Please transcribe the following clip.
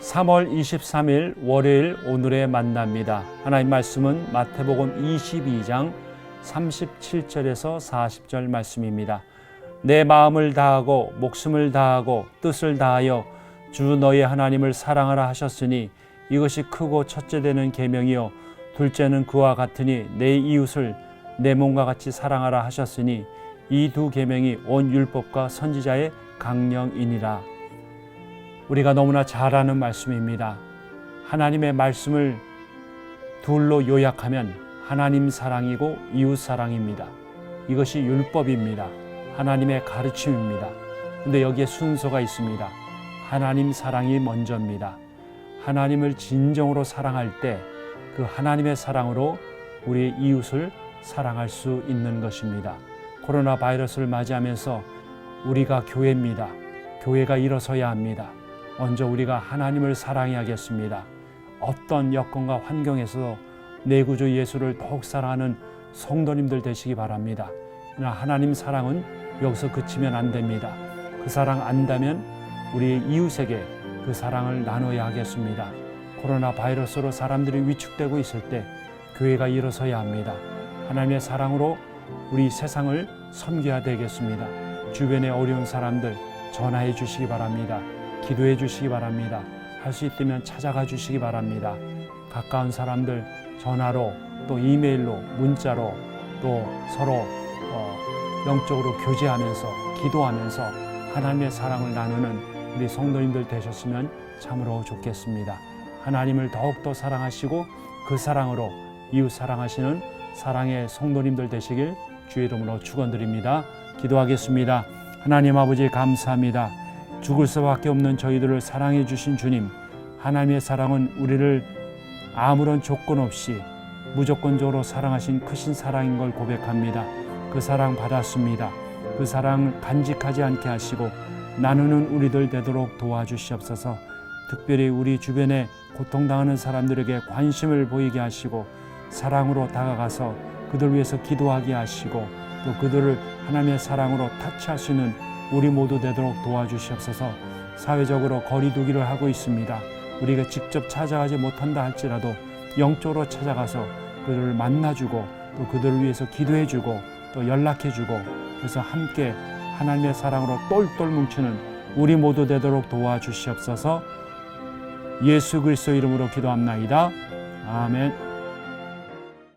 3월 23일 월요일 오늘의 만납니다. 하나님 말씀은 마태복음 22장 37절에서 40절 말씀입니다. 내 마음을 다하고 목숨을 다하고 뜻을 다하여 주 너의 하나님을 사랑하라 하셨으니 이것이 크고 첫째 되는 계명이요 둘째는 그와 같으니 내 이웃을 내 몸과 같이 사랑하라 하셨으니 이 두 계명이 온 율법과 선지자의 강령이니라. 우리가 너무나 잘 아는 말씀입니다. 하나님의 말씀을 둘로 요약하면 하나님 사랑이고 이웃 사랑입니다. 이것이 율법입니다. 하나님의 가르침입니다. 근데 여기에 순서가 있습니다. 하나님 사랑이 먼저입니다. 하나님을 진정으로 사랑할 때 그 하나님의 사랑으로 우리 이웃을 사랑할 수 있는 것입니다. 코로나 바이러스를 맞이하면서 우리가 교회입니다. 교회가 일어서야 합니다. 먼저 우리가 하나님을 사랑해야겠습니다. 어떤 여건과 환경에서도 내 구주 예수를 더욱 사랑하는 성도님들 되시기 바랍니다. 그러나 하나님 사랑은 여기서 그치면 안 됩니다. 그 사랑 안다면 우리 이웃에게 그 사랑을 나눠야 하겠습니다. 코로나 바이러스로 사람들이 위축되고 있을 때 교회가 일어서야 합니다. 하나님의 사랑으로 우리 세상을 섬겨야 되겠습니다. 주변의 어려운 사람들 전화해 주시기 바랍니다. 기도해 주시기 바랍니다. 할 수 있다면 찾아가 주시기 바랍니다. 가까운 사람들 전화로 또 이메일로 문자로 또 서로 어, 영적으로 교제하면서 기도하면서 하나님의 사랑을 나누는 우리 성도님들 되셨으면 참으로 좋겠습니다. 하나님을 더욱더 사랑하시고 그 사랑으로 이웃 사랑하시는 사랑의 성도님들 되시길 주의 이름으로 축원드립니다. 기도하겠습니다. 하나님 아버지 감사합니다. 죽을 수밖에 없는 저희들을 사랑해 주신 주님, 하나님의 사랑은 우리를 아무런 조건 없이 무조건적으로 사랑하신 크신 사랑인 걸 고백합니다. 그 사랑 받았습니다. 그 사랑 간직하지 않게 하시고 나누는 우리들 되도록 도와주시옵소서. 특별히 우리 주변에 고통당하는 사람들에게 관심을 보이게 하시고 사랑으로 다가가서 그들 위해서 기도하게 하시고 또 그들을 하나님의 사랑으로 타치할 수 있는 우리 모두 되도록 도와주시옵소서. 사회적으로 거리두기를 하고 있습니다. 우리가 직접 찾아가지 못한다 할지라도 영적으로 찾아가서 그들을 만나주고 또 그들을 위해서 기도해주고 또 연락해주고 그래서 함께 하나님의 사랑으로 똘똘 뭉치는 우리 모두 되도록 도와주시옵소서. 예수 그리스도 이름으로 기도합나이다. 아멘.